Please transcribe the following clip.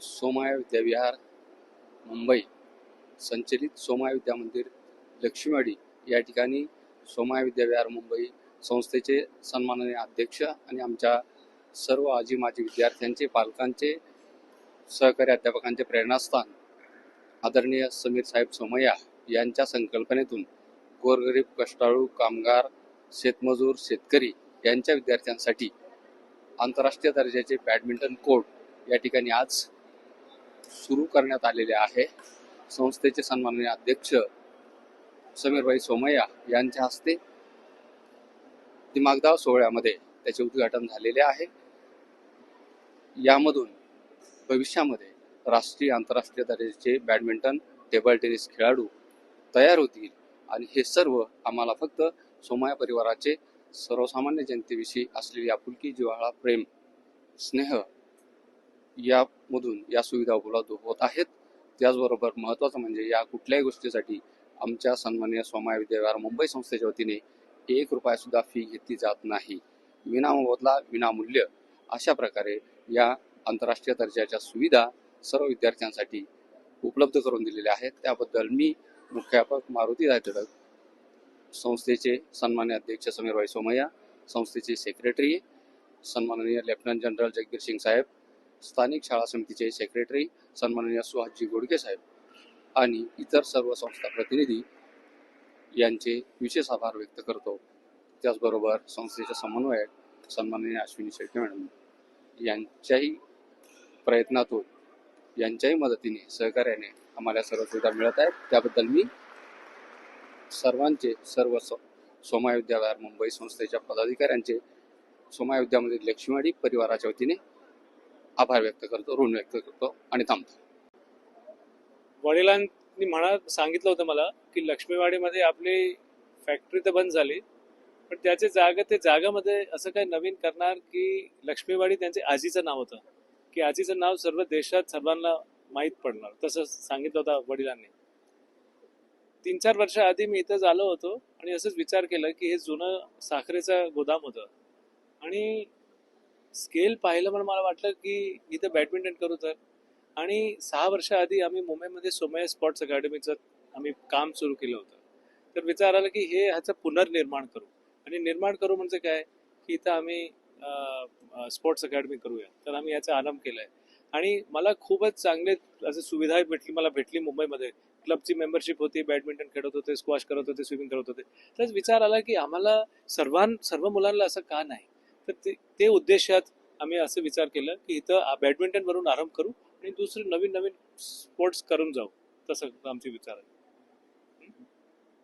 सोमाया विद्याविहार मुंबई. संचलित सोमाया विद्या मंदिर लक्ष्मीवाडी. या ठिकाणी सोमाया विद्याविहार मुंबई संस्थेचे सन्माननीय अध्यक्ष आणि आमच्या सर्व आजी माजी विद्यार्थ्यांचे पालकांचे सहकारी अध्यापकांचे प्रेरणास्थान. आदरणीय समीर साहेब सोमय्या यांच्या संकल्पनेतून गोरगरीब कष्टाळू कामगार शेतमजूर शेतकरी यांच्या विद्यार्थ्यांसाठी आंतरराष्ट्रीय दर्जाचे बॅडमिंटन कोर्ट या ठिकाणी आज सुरू करण्यात आलेले आहे. संस्थेचे सन्माननीय अध्यक्ष समीरभाई सोमय्या यांच्या हस्ते दिमागदाव सोहळ्यामध्ये त्याचे उद्घाटन झालेले आहे. यामधून भविष्यामध्ये राष्ट्रीय आंतरराष्ट्रीय दर्जाचे बॅडमिंटन टेबल टेनिस खेळाडू तयार होतील. आणि हे सर्व आम्हाला फक्त सोमया परिवाराचे सर्वसामान्य जनतेविषयी असलेली आपुलकी जिव्हाळा प्रेम स्नेह यामधून या सुविधा उपलब्ध होत आहेत. त्याचबरोबर महत्त्वाचं म्हणजे या कुठल्याही गोष्टीसाठी आमच्या सन्माननीय स्वामाय विद्याविहार मुंबई संस्थेच्या वतीने एक रुपयासुद्धा फी घेतली जात नाही. विनामोबदला विनामूल्य अशा प्रकारे या आंतरराष्ट्रीय दर्जाच्या सुविधा सर्व विद्यार्थ्यांसाठी उपलब्ध करून दिलेल्या आहेत. त्याबद्दल मी मुख्याध्यापक मारुती रायतडक संस्थेचे सन्मान्य अध्यक्ष समीरभाई सोमय्या संस्थेचे सेक्रेटरी सन्माननीय लेफ्टनंट जनरल जगबीर सिंग साहेब स्थानिक शाळा समितीचे सेक्रेटरी सन्माननीय सुहासजी गोडके साहेब आणि इतर सर्व संस्था प्रतिनिधी यांचे विशेष आभार व्यक्त करतो. त्याचबरोबर संस्थेचे समन्वयक सन्माननीय अश्विनी शेळके मॅडम यांच्याही प्रयत्नातून यांच्याही मदतीने सहकार्याने आम्हाला सर्व सुविधा मिळत आहेत. त्याबद्दल मी सर्वांचे सर्व सो मुंबई संस्थेच्या पदाधिकाऱ्यांचे सोमायोध्यामधील लक्ष्मीवाडी परिवाराच्या वतीने आभार व्यक्त करतो ऋण व्यक्त करतो आणि थांबतो. वडिलांनी म्हणा सांगितलं होतं मला की लक्ष्मीवाडीमध्ये आपली फॅक्टरी तर बंद झाली पण त्याचे जागा ते जागामध्ये असं काही नवीन करणार की लक्ष्मीवाडी त्यांचे आजीचं नाव होतं की आजीचं नाव सर्व देशात सर्वांना माहीत पडणार तसं सांगितलं होतं वडिलांनी. तीन चार वर्ष आधी मी इथं आलो होतो आणि असंच विचार केला की हे जुनं साखरेचं गोदाम होतं. आणि स्केल पाहिलं म्हणून मला वाटलं की इथं बॅडमिंटन करू तर. आणि सहा वर्ष आधी आम्ही मुंबईमध्ये सोमया स्पोर्ट्स अकॅडमीचं आम्ही काम सुरू केलं होतं. तर विचार आला की हे ह्याचं पुनर्निर्माण करू. आणि निर्माण करू म्हणजे काय? की इथं आम्ही स्पोर्ट्स अकॅडमी करूया. तर आम्ही याचा आरंभ केला आहे आणि मला खूपच चांगले असे सुविधा भेटली मला भेटली मुंबईमध्ये. क्लबची मेंबरशिप होती बॅडमिंटन खेळत होते स्क्वॉश करत होते स्विमिंग करत होते. तर विचार आला की आम्हाला सर्वां सर्व मुलांना असं का नाही? तर ते ते उद्देशात आम्ही असं विचार केला की इथं बॅडमिंटनवरून आरंभ करू आणि दुसरे नवीन नवीन स्पोर्ट्स करून जाऊ. तसं आमचे विचार आहे